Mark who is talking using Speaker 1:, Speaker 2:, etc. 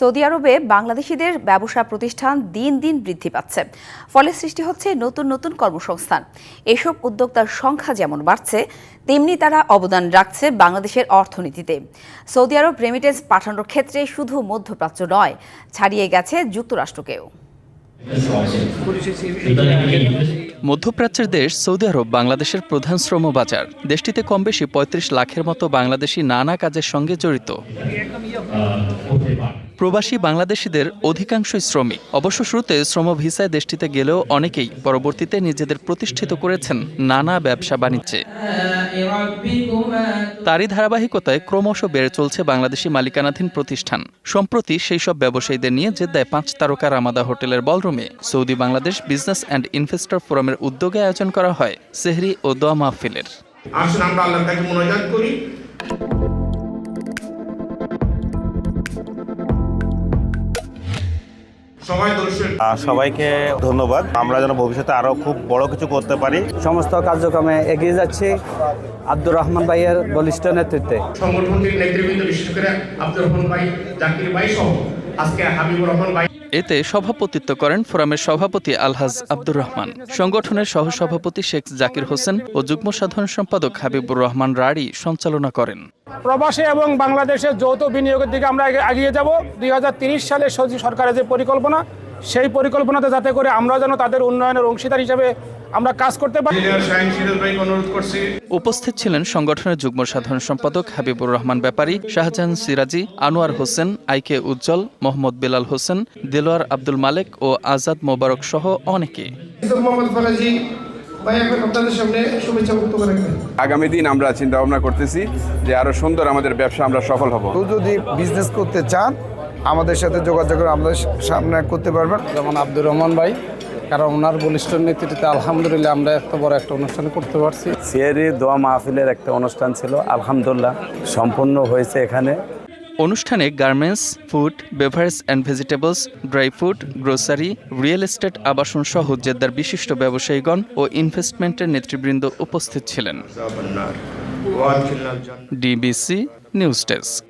Speaker 1: Saudi আরবে বাংলাদেশিদের ব্যবসা প্রতিষ্ঠান দিন দিন বৃদ্ধি পাচ্ছে। ফলে সৃষ্টি হচ্ছে নতুন নতুন কর্মসংস্থান। এসব উদ্যোক্তার সংখ্যা যেমন বাড়ছে, তেমনি তারা অবদান রাখছে বাংলাদেশের অর্থনীতিতে। সৌদি আরব রেমিটেন্স পাঠানোর ক্ষেত্রে শুধু মধ্যপ্রাচ্য নয়, ছাড়িয়ে গেছে যুক্তরাষ্ট্রকেও।
Speaker 2: মধ্যপ্রাচ্যের দেশ সৌদি আরব বাংলাদেশের প্রধান শ্রম বাজার। দেশটিতে কম বেশি পঁয়ত্রিশ লাখের মতো বাংলাদেশি নানা কাজের সঙ্গে জড়িত। প্রবাসী বাংলাদেশিদের অধিকাংশই শ্রমিক। অবশ্য শুরুতে শ্রম ভিসায় দেশটিতে গেলেও অনেকেই পরবর্তীতে নিজেদের প্রতিষ্ঠিত করেছেন নানা ব্যবসা বাণিজ্যে। তারই ধারাবাহিকতায় ক্রমশ বেড়ে চলছে বাংলাদেশি মালিকানাধীন প্রতিষ্ঠান। সম্প্রতি সেই সব ব্যবসায়ীদের নিয়ে জেদ্দায় পাঁচ তারকা রামাদা হোটেলের বলরুমে Saudi Bangladesh business and investor ফোরামের উদ্যোগে আয়োজন করা হয় সেহরি ও দোয়া মাহফিলের।
Speaker 3: আসুন আমরা আল্লাহর কাছে করি।
Speaker 4: সবাইকে ধন্যবাদ। আমরা যেন ভবিষ্যতে আরও খুব বড় কিছু করতে পারি।
Speaker 5: সমস্ত কার্যক্রমে এগিয়ে যাচ্ছি আব্দুর রহমান ভাইয়ের বলিষ্ঠ নেতৃত্বে।
Speaker 3: সংগঠনটির নেতৃবৃন্দ বিশেষ করে আব্দুর রহমান ভাই জাকির ভাই সহ আজকে হাবিবুর রহমান ভাই
Speaker 2: এতে সভাপতিত্ব করেন ফোরামের সভাপতি আলহাজ আব্দুর রহমান। সংগঠনের সহসভাপতি শেখ জাকির হোসেন ও যুগ্ম সাধারণ সম্পাদক হাবিবুর রহমান রাড়ি সঞ্চালনা করেন।
Speaker 6: প্রবাসী এবং বাংলাদেশের যৌথ বিনিয়োগের দিকে আমরা এগিয়ে- যাব। দুই সালে সরকারের যে পরিকল্পনা, সেই পরিকল্পনাতে যাতে করে আমরা যেন তাদের উন্নয়নের অংশীদার হিসেবে আমরা কাজ করতে পারি।
Speaker 2: উপস্থিত ছিলেন সংগঠনের যুগ্ম সাধারণ সম্পাদক হাবিবুর রহমান ব্যাপারী শাহজাহান সিরাজি আনোয়ার হোসেন আইকে উজ্জ্বল মোহাম্মদ বেলাল হোসেন দেলোয়ার আব্দুল মালেক ও আজাদ মোবারক সহ অনেকে।
Speaker 3: মোহাম্মদ ফরাজি ভাই এখন আপনাদের সামনে শুভেচ্ছা বক্তব্য রাখবেন।
Speaker 7: আগামী দিন আমরা চিন্তা ভাবনা করতেছি যে আরও সুন্দর আমাদের ব্যবসা আমরা সফল হব।
Speaker 8: যদি বিজনেস করতে চান আমাদের সাথে যোগাযোগ করে আমাদের সামনে করতে পারবেন।
Speaker 5: যেমন আব্দুর রহমান ভাই কারণ ওনার বলিষ্ঠ নেতৃত্বে আলহামদুলিল্লাহ আমরা এত বড় একটা অনুষ্ঠান করতে পারছি।
Speaker 9: সিয়ারি দোয়া মাহফিলের একটা অনুষ্ঠান ছিল আলহামদুলিল্লাহ সম্পন্ন হয়েছে এখানে।
Speaker 2: অনুষ্ঠানে garments food beverage and vegetables dry food grocery real estate আবাসন সহ জেদ্দার বিশিষ্ট ব্যবসায়ীগণ ও ইনভেস্টমেন্টের নেতৃবৃন্দ উপস্থিত ছিলেন। DBC news desk.